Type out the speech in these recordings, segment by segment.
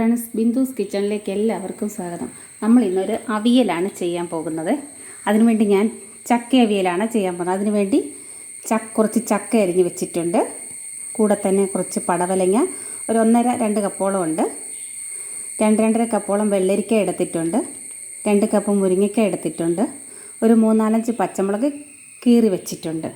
Friends ബിന്ദുസ് കിച്ചണിലേക്ക് എല്ലാവർക്കും സ്വാഗതം. നമ്മൾ ഇന്നൊരു അവിയലാണ് ചെയ്യാൻ പോകുന്നത്. അതിനുവേണ്ടി ഞാൻ ചക്ക അവിയലാണ് ചെയ്യാൻ പോകുന്നത്. അതിനുവേണ്ടി ചക്ക കുറച്ച് ചക്ക അരിഞ്ഞ് വെച്ചിട്ടുണ്ട്. കൂടെ തന്നെ കുറച്ച് പടവലങ്ങ ഒരു ഒന്നര രണ്ട് കപ്പോളം ഉണ്ട്. രണ്ട് രണ്ടര കപ്പോളം വെള്ളരിക്ക എടുത്തിട്ടുണ്ട്. രണ്ട് കപ്പ് മുരിങ്ങയ്ക്ക എടുത്തിട്ടുണ്ട്. ഒരു മൂന്നാലഞ്ച് പച്ചമുളക് കീറി വെച്ചിട്ടുണ്ട്.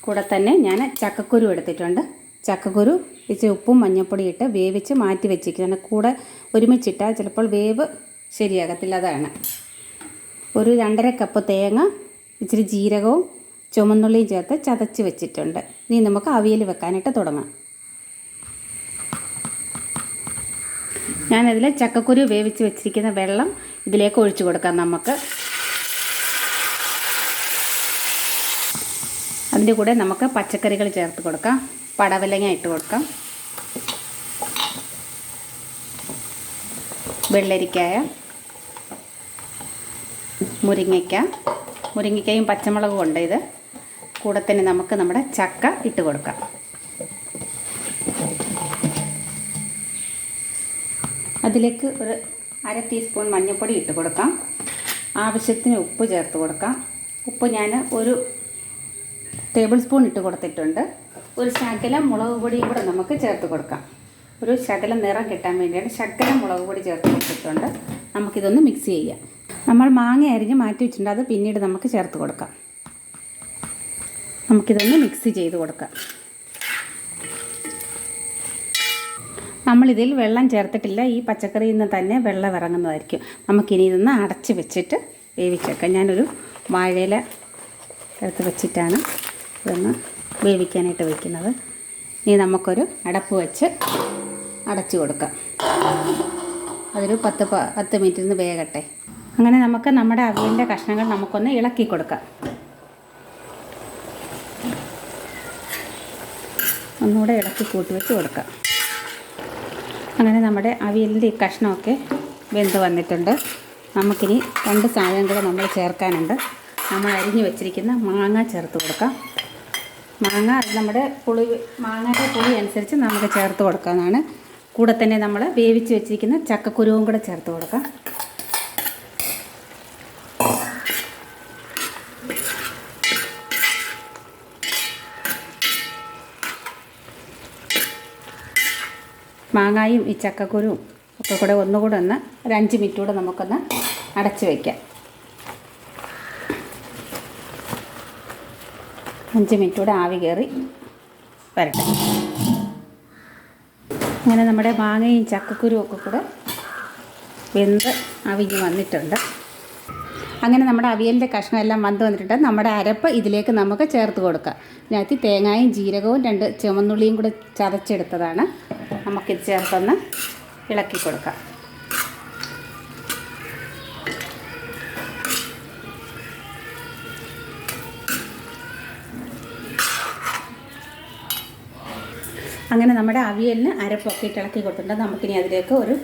കൂടെ തന്നെ ഞാൻ ചക്കക്കുരു എടുത്തിട്ടുണ്ട്. ചക്കക്കുരു ഇച്ചിരി ഉപ്പും മഞ്ഞൾപ്പൊടി ഇട്ട് വേവിച്ച് മാറ്റി വെച്ചിരിക്കുകയാണ് കൂടെ ഒരുമിച്ചിട്ടാൽ ചിലപ്പോൾ വേവ് ശരിയാകത്തില്ല അതാണ്. ഒരു രണ്ടര കപ്പ് തേങ്ങ ഇച്ചിരി ജീരകവും ചുമന്നുള്ളിയും ചേർത്ത് ചതച്ച് വെച്ചിട്ടുണ്ട്. ഇനി നമുക്ക് അവിയൽ വെക്കാനായിട്ട് തുടങ്ങാം. ഞാനതിൽ ചക്കക്കുരു വേവിച്ച് വെച്ചിരിക്കുന്ന വെള്ളം ഇതിലേക്ക് ഒഴിച്ചു കൊടുക്കാം നമുക്ക്. അതിന്റെ കൂടെ നമുക്ക് പച്ചക്കറികൾ ചേർത്ത് കൊടുക്കാം. പടവലങ്ങ ഇട്ട് കൊടുക്കാം. വെള്ളരിക്കായ മുരിങ്ങയ്ക്ക. മുരിങ്ങയ്ക്കയും പച്ചമുളകും ഉണ്ട് ഇത്. കൂടെ തന്നെ നമുക്ക് നമ്മുടെ ചക്ക ഇട്ട് കൊടുക്കാം. അതിലേക്ക് ഒരു അര ടീസ്പൂൺ മഞ്ഞൾപ്പൊടി ഇട്ട് കൊടുക്കാം. ആവശ്യത്തിന് ഉപ്പ് ചേർത്ത് കൊടുക്കാം. ഉപ്പ് ഞാൻ ഒരു ടേബിൾ സ്പൂൺ ഇട്ട് കൊടുത്തിട്ടുണ്ട്. ഒരു ശകലം മുളക് പൊടിയും കൂടെ നമുക്ക് ചേർത്ത് കൊടുക്കാം. ഒരു ശകലം നിറം കിട്ടാൻ വേണ്ടിയാണ് ശകലം മുളക് പൊടി ചേർത്ത് കൊടുത്തിട്ടുണ്ട്. നമുക്കിതൊന്ന് മിക്സ് ചെയ്യാം. നമ്മൾ മാങ്ങ അരിഞ്ഞ് മാറ്റി വെച്ചിട്ടുണ്ട്. അത് പിന്നീട് നമുക്ക് ചേർത്ത് കൊടുക്കാം. നമുക്കിതൊന്ന് മിക്സ് ചെയ്ത് കൊടുക്കാം. നമ്മളിതിൽ വെള്ളം ചേർത്തിട്ടില്ല. ഈ പച്ചക്കറിയിൽ നിന്ന് തന്നെ വെള്ളം ഇറങ്ങുന്നതായിരിക്കും. നമുക്കിനി ഇതൊന്ന് അടച്ച് വെച്ചിട്ട് വേവിച്ചേക്കാം. ഞാനൊരു വാഴയില എടുത്ത് വെച്ചിട്ടാണ് ഇതൊന്ന് വേവിക്കാനായിട്ട് വയ്ക്കുന്നത് ഇനി നമുക്കൊരു അടപ്പ് വെച്ച് അടച്ചു കൊടുക്കാം. അതൊരു പത്ത് പത്ത് മിനിറ്റ് നിന്ന് വേകട്ടെ. അങ്ങനെ നമുക്ക് നമ്മുടെ അവിയലിന്റെ കഷ്ണങ്ങൾ നമുക്കൊന്ന് ഇളക്കി കൊടുക്കാം. ഒന്നുകൂടെ ഇളക്കി കൂട്ടി വെച്ച് കൊടുക്കാം. അങ്ങനെ നമ്മുടെ അവിയലിന്റെ ഈ കഷ്ണമൊക്കെ വെന്ത് വന്നിട്ടുണ്ട്. നമുക്കിനി രണ്ട് സാധനം കൂടെ നമ്മൾ ചേർക്കാനുണ്ട്. നമ്മൾ അരിഞ്ഞ് വെച്ചിരിക്കുന്ന മാങ്ങ ചേർത്ത് കൊടുക്കാം. മാങ്ങ അത് നമ്മുടെ പുളി മാങ്ങയുടെ പുളി അനുസരിച്ച് നമുക്ക് ചേർത്ത് കൊടുക്കാവുന്നതാണ്. കൂടെ തന്നെ നമ്മൾ വേവിച്ച് വെച്ചിരിക്കുന്ന ചക്കക്കുരുവും കൂടെ ചേർത്ത് കൊടുക്കാം. മാങ്ങായും ഈ ചക്കക്കുരുവും ഒക്കെ കൂടെ ഒന്നുകൂടെ ഒന്ന് ഒരു അഞ്ച് മിനിറ്റ് കൂടെ നമുക്കൊന്ന് അടച്ച് വയ്ക്കാം അഞ്ച് മിനിറ്റ് കൂടെ ആവി കയറി വരട്ടെ. അങ്ങനെ നമ്മുടെ മാങ്ങയും ചക്കക്കുരു ഒക്കെ കൂടെ വെന്ത് അവിഞ്ഞ് വന്നിട്ടുണ്ട്. അങ്ങനെ നമ്മുടെ അവിയലിന്റെ കഷ്ണം എല്ലാം വന്ന് വന്നിട്ടുണ്ട്. നമ്മുടെ അരപ്പ് ഇതിലേക്ക് നമുക്ക് ചേർത്ത് കൊടുക്കാം. ഇതിനകത്ത് തേങ്ങയും ജീരകവും രണ്ട് ചുമന്നുള്ളിയും കൂടെ ചതച്ചെടുത്തതാണ്. നമുക്കിത് ചേർത്തൊന്ന് ഇളക്കി കൊടുക്കാം. അങ്ങനെ നമ്മുടെ അവിയലിന് അരപ്പൊക്കെ ഇളക്കി കൊടുത്തിട്ടുണ്ട്. നമുക്കിനി അതിലേക്ക് ഒരു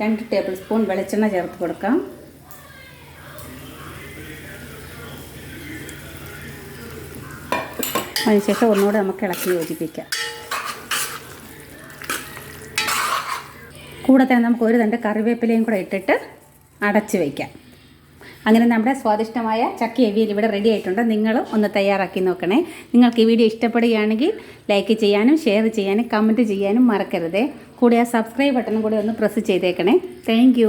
രണ്ട് ടേബിൾ സ്പൂൺ വെളിച്ചെണ്ണ ചേർത്ത് കൊടുക്കാം. അതിനുശേഷം ഒന്നുകൂടെ നമുക്ക് ഇളക്കി യോജിപ്പിക്കാം. കൂടെ തന്നെ നമുക്ക് ഒരു തണ്ട് കറിവേപ്പിലയും കൂടെ ഇട്ടിട്ട് അടച്ച് വയ്ക്കാം അങ്ങനെ നമ്മുടെ സ്വാദിഷ്ടമായ ചക്കി അവിയൽ ഇവിടെ റെഡി ആയിട്ടുണ്ട്. നിങ്ങളും ഒന്ന് തയ്യാറാക്കി നോക്കണേ. നിങ്ങൾക്ക് ഈ വീഡിയോ ഇഷ്ടപ്പെടുകയാണെങ്കിൽ ലൈക്ക് ചെയ്യാനും ഷെയർ ചെയ്യാനും കമന്റ് ചെയ്യാനും മറക്കരുതേ. കൂടെ ആ സബ്സ്ക്രൈബ് ബട്ടണും കൂടെ ഒന്ന് പ്രസ് ചെയ്തേക്കണേ. താങ്ക്